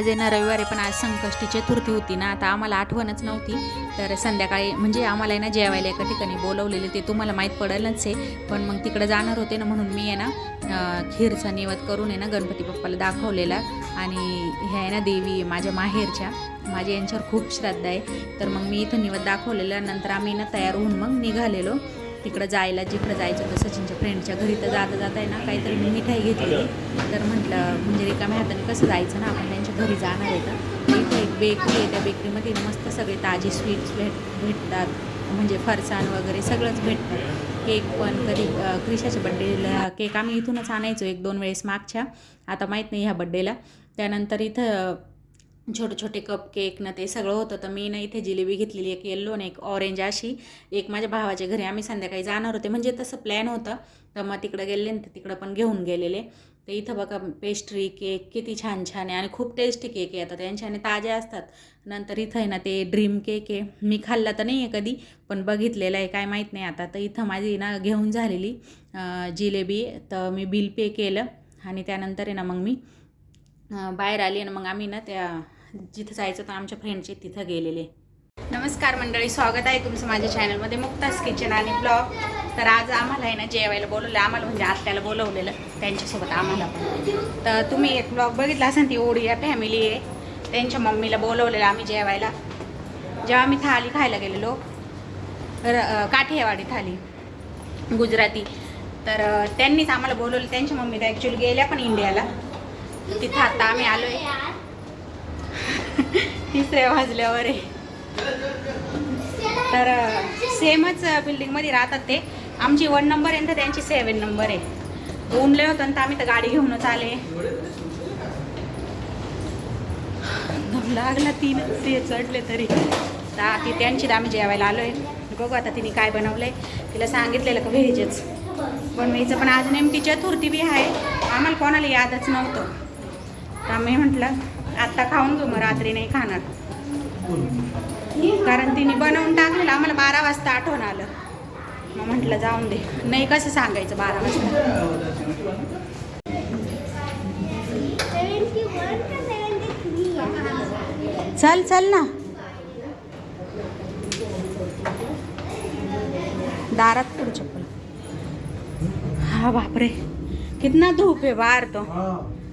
आज आहे ना रविवारी पण आज संकष्टी चतुर्थी होती ना आता आम्हाला आठवणच नव्हती. तर संध्याकाळी म्हणजे आम्हाला आहे ना जेवायला एका ठिकाणी बोलवलेले ते तुम्हाला माहीत पडेलच आहे. पण मग तिकडे जाणार होते ना म्हणून मी आहे ना खीरचा निवत करून आहे ना गणपती बाप्पाला दाखवलेला. आणि ह्या आहे ना देवी माझ्या माहेरच्या माझ्या यांच्यावर खूप श्रद्धा आहे. तर मग मी इथं निवत दाखवलेलं नंतर आम्ही ना तयार होऊन मग निघालेलो. तिकडं जायला जिकडं जायचं होतं सचिनच्या फ्रेंडच्या घरी तर जाता जाता आहे ना काहीतरी मी मिठाई घेतलेली तर म्हटलं म्हणजे रिकाम्या हाताने कसं जायचं ना आपण त्यांच्या घरी जाणार आहे तर. इथं एक बेकरी आहे त्या बेकरीमध्ये मस्त सगळे ताजे स्वीट्स भेट भेटतात. म्हणजे फरसाण वगैरे सगळंच भेटतं. केक पण कधी क्रिशाच्या बड्डेला केक आम्ही इथूनच आणायचो एक दोन वेळेस मागच्या. आता माहीत नाही ह्या बड्डेला त्यानंतर इथं छोटे छोटे कप केक ना ते सगळं होतं. तर मी ना इथे जिलेबी घेतलेली एक येल्लो आणि एक ऑरेंज अशी. एक माझ्या भावाच्या घरी आम्ही संध्याकाळी जाणार होते. म्हणजे तसं प्लॅन होतं. तर मग तिकडं गेले ना तिकडं पण घेऊन गेलेले. तर इथं बघा पेस्ट्री केक किती छान छान आहे. आणि खूप टेस्टी केक आहे. आता त्यांच्याने ताज्या असतात. नंतर इथं आहे ना ते ड्रीम केक आहे. मी खाल्ला तर नाही आहे कधी पण बघितलेलं आहे. काय माहीत नाही आता. तर इथं माझी ना घेऊन झालेली जिलेबी. तर मी बिल पे केलं. आणि त्यानंतर आहे ना मग मी बाहेर आली आणि मग आम्ही ना त्या जिथं जायचं तर आमच्या फ्रेंडचे तिथं गेलेले. नमस्कार मंडळी स्वागत आहे तुमचं माझ्या चॅनलमध्ये मुक्तास किचन आणि ब्लॉग तर आज आम्हाला आहे ना जेवायला बोलवलं आम्हाला म्हणजे आत्याला बोलवलेलं त्यांच्यासोबत आम्हाला पण. तर तुम्ही एक ब्लॉग बघितला असेल ती ओडिया फॅमिली आहे. त्यांच्या मम्मीला बोलवलेलं आम्ही जेवायला. जेव्हा आम्ही थाली खायला गेलेलो र काठियावाडी थाली गुजराती. तर त्यांनीच आम्हाला बोलवलं त्यांच्या मम्मी तर ॲक्च्युली गेल्या पण इंडियाला. तिथं आता आम्ही आलो आहे तिसऱ्या वाजल्यावर आहे तर सेमच बिल्डिंगमध्ये राहतात ते. आमची वन नंबर आहे ना तर त्यांची सेवन नंबर आहे. ऊन लय होतं ना तर आम्ही तर गाडी घेऊनच आले. लागला तीन ते चढले तरी. ता ती त्यांची तर आम्ही जेवायला आलो आहे बघू आता तिने काय बनवलंय. तिला सांगितलेलं का व्हेजच मीचं पण आज नेमकी चतुर्थी बी आहे. आम्हाला कोणाला यादच नव्हतं. तर आम्ही म्हटलं आत्ता खाऊन घेऊ मग रात्री नाही खाणार. कारण तिने बनवून टाकलेलं आम्हाला बारा वाजता आठवण आलं. मग म्हटलं जाऊन दे. नाही कसं सांगायचं बारा वाजता? चल चल ना. दारात पुढे चप्पल. हा बापरे. कितना धूप है बाहर तो.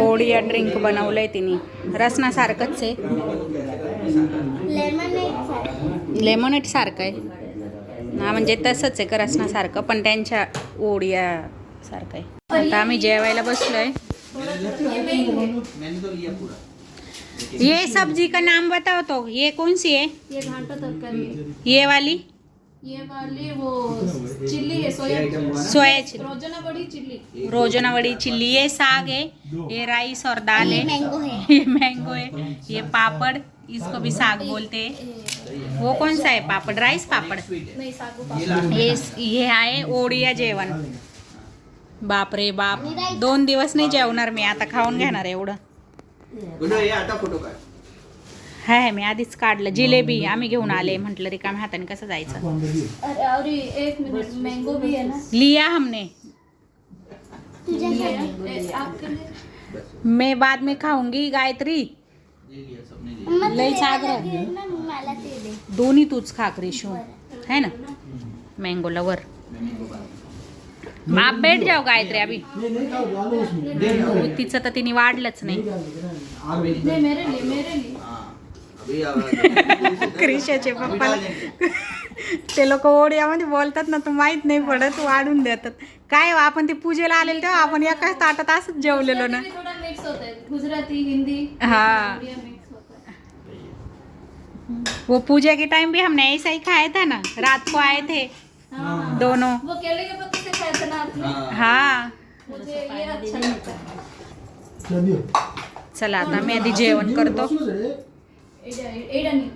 ओडिया ड्रिंक बनवलंय तिने. रसनासारखंच आहे. लेमनेट सारखं आहे. हा म्हणजे तसंच आहे का रसनासारखं पण त्यांच्या ओडिया सारखं आहे. आता आम्ही जेवायला बसलोय. ये सब्जी का नाम बताओ तो. ये कौन सी है? ये घाटा तरकारी है। ये वाली? ये वाली वो चिल्ली है सोया सोया चिली रोज़ाना बड़ी चिल्ली। चिल्ली ये साग है ये राइस और दाल है। मैंगो है। ये मैंगो है ये पापड़ इसको भी साग बोलते हैं। वो कौन सा है? पापड़ राइस पापड़? नहीं ये ये आहे ओडिया जेवण। बाप रे बाप। दोन दिवस नाही जेवणार मी आता खाऊन घेणार एवढं. आता फ़ोटो काढ. हाय मी आधीच काढलं. जिलेबी आम्ही घेऊन आले. म्हटलं रिकाम्या हाताने कसं जायचं? अरे और ये एक मिनट. मैंगो भी है ना? लिया हमने. ये। ए, आपके लिए? मैं बाद में खाऊंगी गायत्री. लईच आग्रह दोन्ही तूच खा क्रिशू. है ना? मैंगो लवर आप बैठ जाओ गायत्री अभी. तिचं तर तिने वाढलंच नाही आग में नहीं मेरे लिए मेरे लिए. क्रिशाचे पप्पाला ते लोक ओडियामध्ये बोलतात ना तर माहीत नाही पडत वाढून देतात. काय हो, आपण ते पूजेला आलेलो तेव्हा आपण एकाच ताटात असंच जेवलेलो ना. गुजराती में थोड़ा मिक्स होता है गुजराती हिंदी हाँ। वो पूजा के टाइम भी हमने ऐसा ही खाया था ना रात को आए थे हाँ दोनों. वो केले के पत्ते से खाया था ना आपने? हाँ. मुझे ये अच्छा लगता है। चलिए चला आता मी आधी जेवण करतो। एडा एडा नहीं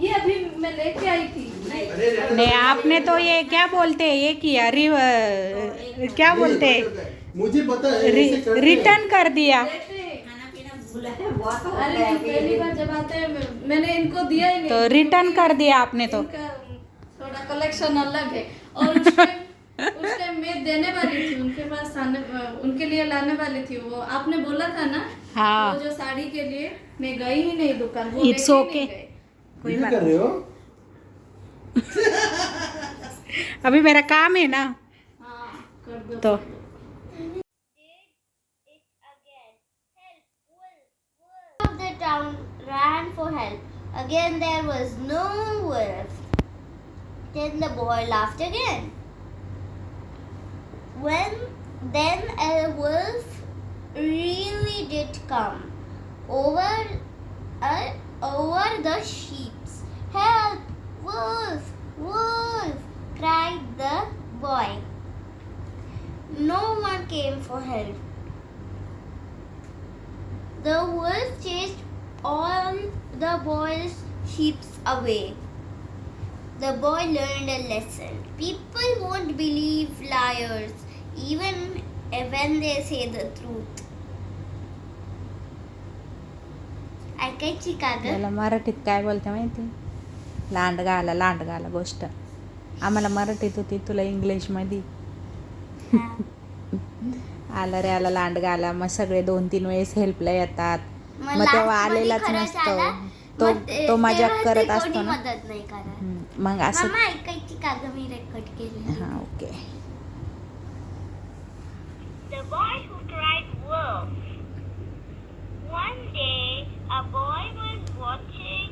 ये अभी मैं लेके आई थी नहीं आपने तो ये क्या बोलते हैं? ये किया रि, क्या बोलते हैं? मुझे पता है हैं। रिटर्न कर दिया अरे पहली बार जब आते हैं। मैंने इनको दिया। ही नहीं तो रिटर्न कर दिया आपने तो। थोड़ा कलेक्शन अलग है। और उस टाइम मैं देने वाली थी उनके पास आने उनके लिए लाने वाली थी वो आपने बोला था ना हाँ। वो जो साड़ी के लिए मैं गई ही नहीं दुकान वो. नहीं गई। कोई बात कर रहे हो अभी मेरा काम है ना हाँ कर दो तो town ran for help. Again, there was no wolf. Then the boy laughed again. When then a wolf really did come over uh, over the sheep's. Help! Wolf! Wolf! cried the boy. No one came for help. The wolf chased all the boy's sheep away. The boy learned a lesson. People won't believe liars even when they say the truth. ऐकायची का ग? त्याला मराठीत काय बोलते माहिती? लांड गाला लांड गाला गोष्ट. आम्हाला मराठीत होती तुला इंग्लिशमध्ये आला रे आला लांड गाला मग सगळे दोन तीन वेळेस हेल्पला येतात. मग तेव्हा last मध्ये आलेलाच खरंच नसतो. आला. तो मग ते- तो मजाक तेव्हा करत असतो ना. मदत नाही करत. हम्म, मग असं ऐकायची का ग मी रेकॉर्ड केली हां okay The boy who cried wolf. One day, a boy was watching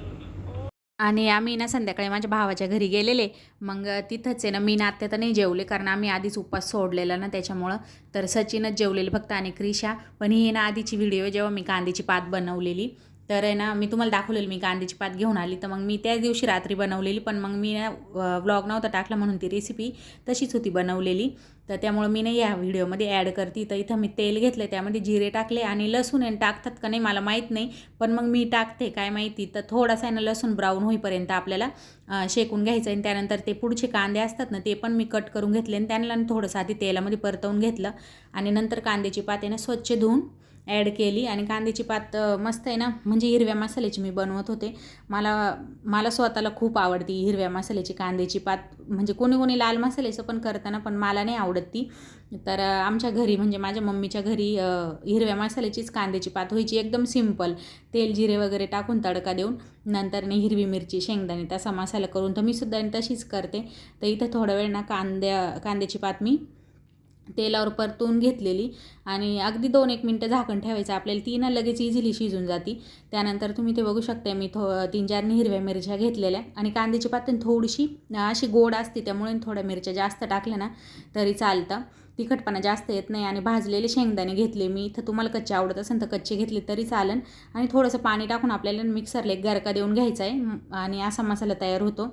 आणि आम्ही ना संध्याकाळी माझ्या भावाच्या घरी गेलेले. मग तिथंच आहे ना मी नात्या तर नाही जेवले कारण आम्ही आधीच उपास सोडलेला ना त्याच्यामुळं. तर सचिनच जेवलेले फक्त आणि क्रिशा. पण ही ना आधीची व्हिडिओ जेव्हा मी कांद्याची पात बनवलेली. तर आहे ना मी तुम्हाला दाखवलेली मी कांद्याची पात घेऊन आली. तर मग मी त्याच दिवशी रात्री बनवलेली पण मग मी ना व्लॉग नव्हता टाकला म्हणून ती रेसिपी तशीच होती बनवलेली. तर त्यामुळं मी नाही या व्हिडिओमध्ये ॲड करते. तर इथं मी तेल घेतलं त्यामध्ये जिरे टाकले आणि लसूण आहे ना टाकतात का नाही मला माहीत नाही. पण मग मी टाकते काय माहिती? तर थोडासा आहे ना लसूण ब्राऊन होईपर्यंत आपल्याला शेकून घ्यायचं आणि त्यानंतर ते पुढचे कांदे असतात ना ते पण मी कट करून घेतले आणि त्यांना थोडंसं आधी तेलामध्ये परतवून घेतलं. आणि नंतर कांद्याची पात आहे ना स्वच्छ धुवून ॲड केली आणि कांद्याची पात मस्त आहे ना? म्हणजे हिरव्या मसाल्याची मी बनवत होते. मला मला स्वतःला खूप आवडती हिरव्या मसाल्याची कांद्याची पात. म्हणजे कोणी कोणी लाल मसाल्याचं पण करताना पण मला नाही आवडत ती. तर आमच्या घरी म्हणजे माझ्या मम्मीच्या घरी हिरव्या मसाल्याचीच कांद्याची पात व्हायची एकदम सिंपल तेल जिरे वगैरे टाकून तडका देऊन नंतर ने हिरवी मिरची शेंगदाणे तसा मसाला करून तर मी सुद्धा तशीच करते. तर इथं थोडा वेळ ना कांद्या कांद्याची पात मी तेलावर परतून घेतलेली आणि अगदी दोन एक मिनटं झाकण ठेवायचं. आपल्याला ती ना लगेच इझिली शिजून जाती. त्यानंतर तुम्ही ते बघू शकता मी थो तीन चार हिरव्या मिरच्या घेतलेल्या आणि कांद्याची पातळी थोडीशी अशी गोड असते त्यामुळे थोड्या मिरच्या जास्त टाकल्या ना तरी चालतं. तिखटपणा जास्त येत नाही आणि भाजलेले शेंगदाणे घेतले मी. इथं तुम्हाला कच्चे आवडत असेल तर कच्चे घेतले तरी चालेल आणि थोडंसं पाणी टाकून आपल्याला मिक्सरला एक गरका देऊन घ्यायचा आहे. आणि असा मसाला तयार होतो.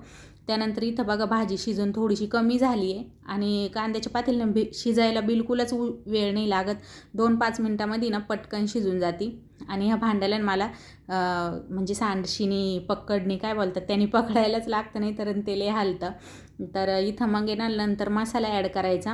त्यानंतर इथं बघा भाजी शिजून थोडीशी कमी झाली आहे आणि कांद्याच्या पातेलं बि शिजायला बिलकुलच उ- वेळ नाही लागत. दोन पाच मिनटामध्ये ना पटकन शिजून जाती. आणि ह्या भांड्याला मला म्हणजे सांडशीनी पकडणी काय बोलतात त्यांनी पकडायलाच लागतं नाही तर ते लय हालतं. तर इथं मग आहे ना नंतर मसाला ॲड करायचा.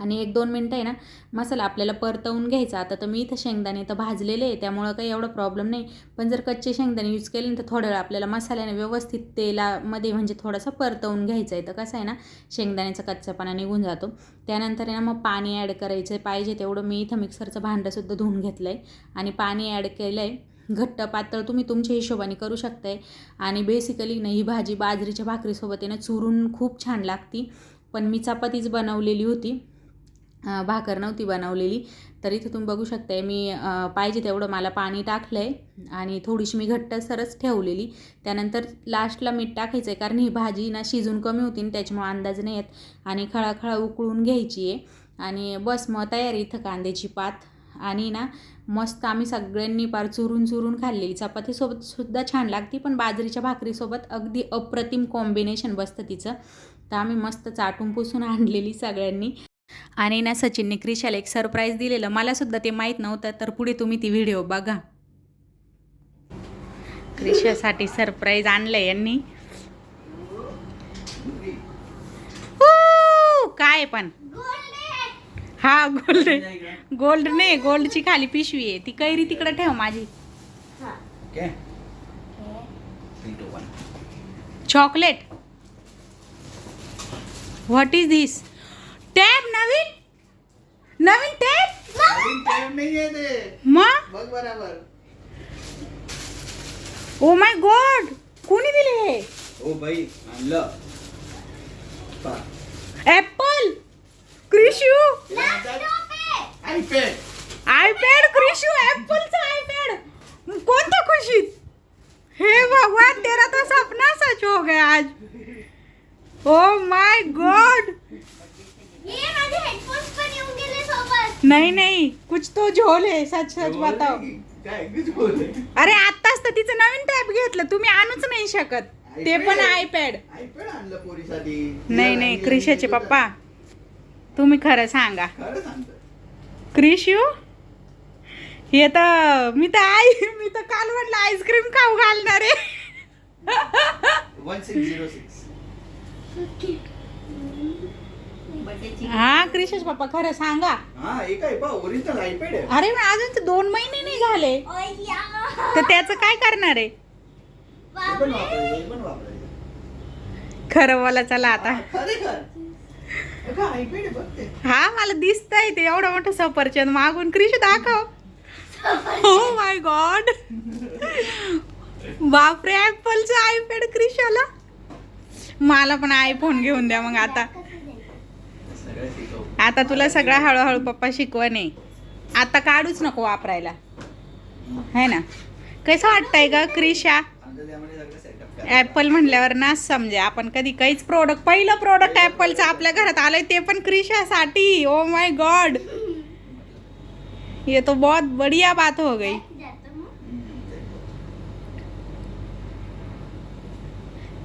आणि एक दोन मिनटं आहे ना मसाला आपल्याला परतवून घ्यायचा. आता तर मी इथं शेंगदाणे तर भाजलेले आहे त्यामुळं काही एवढं प्रॉब्लेम नाही. पण जर कच्चे शेंगदाणे यूज केले ना तर थोड्या वेळ आपल्याला मसाल्याने व्यवस्थित तेलामध्ये म्हणजे थोडासा परतवून घ्यायचा आहे. तर कसं आहे ना शेंगदाण्याचा कच्चापणा निघून जातो. त्यानंतर आहे ना मग पाणी ॲड करायचं पाहिजे तेवढं. मी इथं मिक्सरचं भांडंसुद्धा धुवून घेतलं आहे आणि पाणी ॲड केलं आहे घट्ट पातळ तुम्ही तुमच्या हिशोबाने करू शकताय. आणि बेसिकली ना ही भाजी बाजरीच्या भाकरीसोबत आहे ना चुरून खूप छान लागती. पण मी चपातीच बनवलेली होती. भाकर नव्हती बनवलेली. तर इथे तुम्ही बघू शकताय मी पाहिजे तेवढं मला पाणी टाकलं आहे आणि थोडीशी मी घट्ट सरच ठेवलेली. त्यानंतर लास्टला मीठ टाकायचं आहे कारण ही भाजी ना शिजून कमी होती ना त्याच्यामुळे अंदाज नाही येत. आणि खळाखळा उकळून घ्यायची आहे आणि बस मग तयारी इथं कांद्याची पात. आणि ना मस्त आम्ही सगळ्यांनी पार चुरून चुरून खाल्लेली. चपातीसोबत सुद्धा छान लागते पण बाजरीच्या भाकरीसोबत अगदी अप्रतिम कॉम्बिनेशन बसतं तिचं. तर आम्ही मस्त चाटून पुसून आणलेली सगळ्यांनी. आणि ना सचिनने क्रिशाला एक सरप्राईज दिलेलं. मला सुद्धा ते माहीत नव्हतं तर पुढे तुम्ही ती व्हिडिओ बघा. क्रिशासाठी सरप्राईज आणलंय यांनी. ऊ, काय पण. हा गोल्ड. गोल्ड नाही गोल्डची खाली पिशवी आहे. ती कैरी तिकडे ठेव माझी. Chocolate what is this tab नवीन? नवीन टॅब नवीन time नाहीये ते. मग? बघ बरोबर. ओ माय गॉड कोणी दिले हे? ओ बाई आणलं. Apple Krishu iPad. IPad Krishu ऍपलचा iPad कोणत्या खुशीत? हे भगवान तेरा तो सपना सच हो गया आज. ओ माय गॉड ये माझे हेडफोन्स पण येऊन गेले सोबत नहीं नहीं. कुछ तो झोल है सच सच बताओ? अरे आत्ताच तर तिचं नवीन टॅब घेतलं. तुम्ही आणूच नाही शकत. ते पण आयपॅड iPad. आणलं पोरीसाठी. नाही नाही. क्रिशाचे पप्पा. तुम्ही खरं सांगा. क्रिशू हे तर मी तर आई मी तर काल म्हटलं आईस्क्रीम खाऊ घालणार. आहे हा क्रिशेश पप्पा खरं सांगा. हा अरे पण अजून तर दोन महिने नाही झाले. तर त्याचं काय करणार आहे? खरं मला चला आता. हा मला दिसतंय ते एवढं मोठं सफरचंद मागून. क्रिश दाखव. हो माय गॉड बापरे ऍपलचं आयपॅड क्रिशाला. मला पण आयफोन घेऊन द्या मग आता. आता तुला सगळा हळूहळू पप्पा शिकवण आहे. आता काढूच नको वापरायला. है ना? कसं वाटतंय ग क्रिशा? आमच्या ऍपल म्हणल्यावर नाच समजे. आपण कधी काहीच प्रोडक्ट पहिलं प्रोडक्ट ऍपलचं आपल्या घरात आलंय ते पण क्रिशासाठी. ओ माय गॉड ये तो बहुत बढ़िया बात हो गई.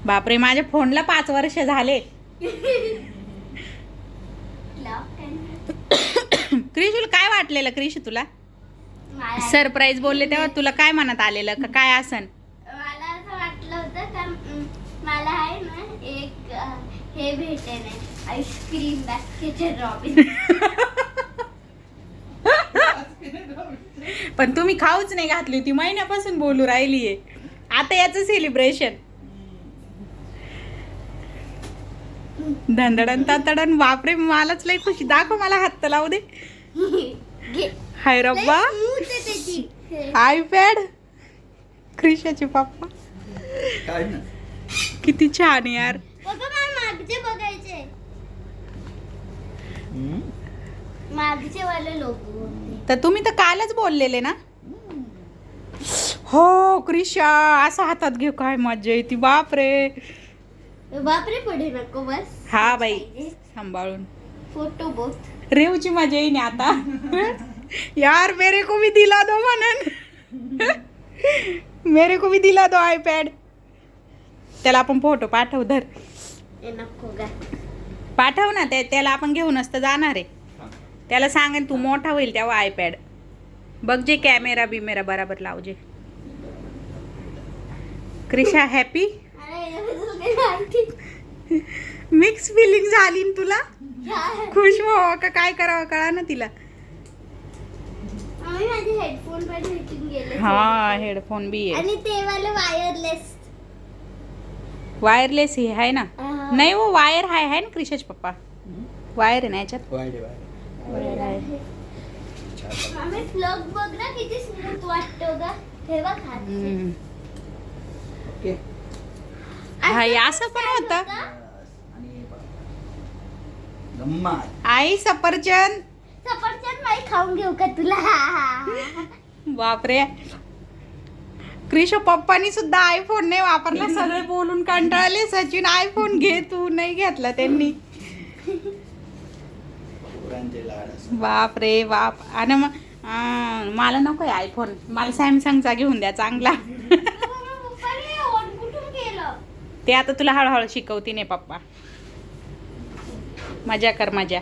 बापरे माझ्या फोनला पाच वर्ष झाले. क्रिशूल काय वाटलेलं क्रिश तुला? सरप्राईज बोलले तेव्हा तुला काय मनात आलेलं? का काय असन मला असं वाटलं होतं का अं, मला आहे ना एक अं, हे भेटेल आईस्क्रीम बास्केट रॉबिन पण तुम्ही खाऊच नाही घातली होती महिन्यापासून बोलू राहिलीये. आता याचं सेलिब्रेशन धंदडन तातडन. बापरे मलाच लई खुशी. दाखव मला हात तर लावू दे. हाय रब्बा. त्याची. आयपॅड क्रिशाचे पप्पा. किती छान आहे यार. बघा मला मागचे बघायचे. हम्म. मागचे वाले लोक तर तुम्ही तर कालच बोललेले ना? हो क्रिशा असं हातात घेऊ काय मजा येते. बापरे. बापरे पडे नको बस. हा बाई सांभाळून. फोटो बोथ रेवची मजा येईन आता. यार मेरे को भी दिला दो म्हणून मेरे को भी दिला दो आयपॅड त्याला आपण फोटो पाठव धर. नको गा. पाठव ना ते त्याला आपण घेऊनच तर जाणार आहे. त्याला सांगेन तू मोठा होईल तेव्हा आयपॅड बघ जे कॅमेरा बिमेरा बराबर लावजे क्रिशा हॅपी मिक्स फिलिंग झाली न तुला? खुश व्हावं का काय करावं कळा ना तिला. हा हेडफोन बी आहे. आणि ते वाले वायरलेस वायरलेस हे आहे ना? नाही हो वायर आहे आहे ना क्रिशाच पप्पा. वायर आहे ना याच्यात. वायर आहे छान. मम्मी प्लग बघ ना किती स्मूथ वाटतो ग. ठेवा खात हम्म. ओके हा असं पण होतं. आई सफरचंद. सफरचंद नाही खाऊन घेऊ का तुला? बापरे. क्रिश पप्पानी सुद्धा आयफोन नाही वापरला सगळे बोलून कंटाळले सचिन आयफोन घे तू नाही घेतला त्यांनी. बाप रे बाप. आणि मग मला नको आहे आयफोन मला सॅमसंगचा घेऊन द्या चांगला पप्पाने ऑन कुठून केलं ते आता तुला हळूहळू शिकवतीने नाही पप्पा. मजा कर मजा.